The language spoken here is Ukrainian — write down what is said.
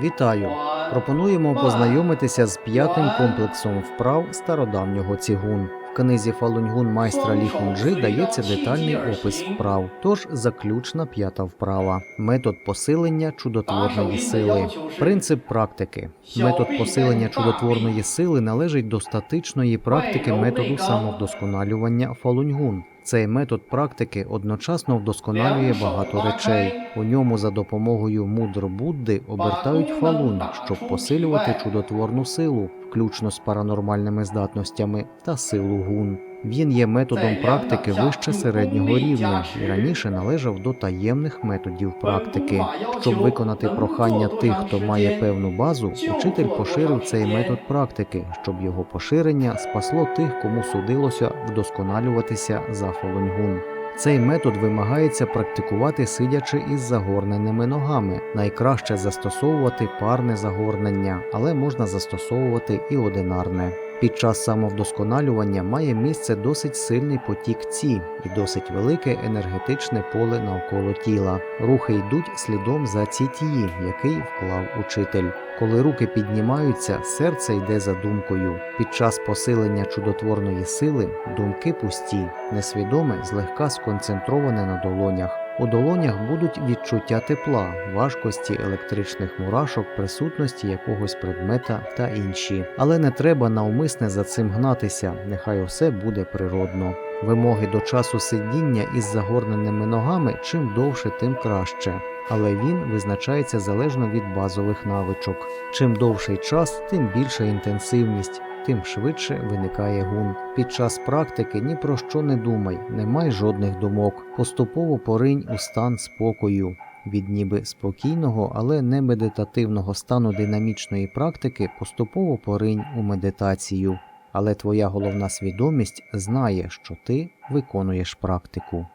Вітаю! Пропонуємо познайомитися з п'ятим комплексом вправ стародавнього цігун. В книзі Фалуньгун майстра Лі Хунджи дається детальний опис вправ. Тож заключна п'ята вправа. Метод посилення чудотворної сили. Принцип практики. Метод посилення чудотворної сили належить до статичної практики методу самовдосконалювання Фалуньгун. Цей метод практики одночасно вдосконалює багато речей. У ньому за допомогою мудр Будди обертають фалун, щоб посилювати чудотворну силу, включно з паранормальними здатностями та силу гун. Він є методом практики вище середнього рівня і раніше належав до таємних методів практики. Щоб виконати прохання тих, хто має певну базу, учитель поширив цей метод практики, щоб його поширення спасло тих, кому судилося вдосконалюватися за фалуньгун. Цей метод вимагається практикувати сидячи із загорненими ногами. Найкраще застосовувати парне загорнення, але можна застосовувати і одинарне. Під час самовдосконалювання має місце досить сильний потік ці і досить велике енергетичне поле навколо тіла. Рухи йдуть слідом за цітії, який вклав учитель. Коли руки піднімаються, серце йде за думкою. Під час посилення чудотворної сили думки пусті, несвідоме злегка сконцентроване на долонях. У долонях будуть відчуття тепла, важкості електричних мурашок, присутності якогось предмета та інші. Але не треба навмисне за цим гнатися, нехай усе буде природно. Вимоги до часу сидіння із загорненими ногами чим довше, тим краще. Але він визначається залежно від базових навичок. Чим довший час, тим більша інтенсивність, тим швидше виникає гун. Під час практики ні про що не думай, не май жодних думок. Поступово поринь у стан спокою. Від ніби спокійного, але не медитативного стану динамічної практики поступово поринь у медитацію. Але твоя головна свідомість знає, що ти виконуєш практику.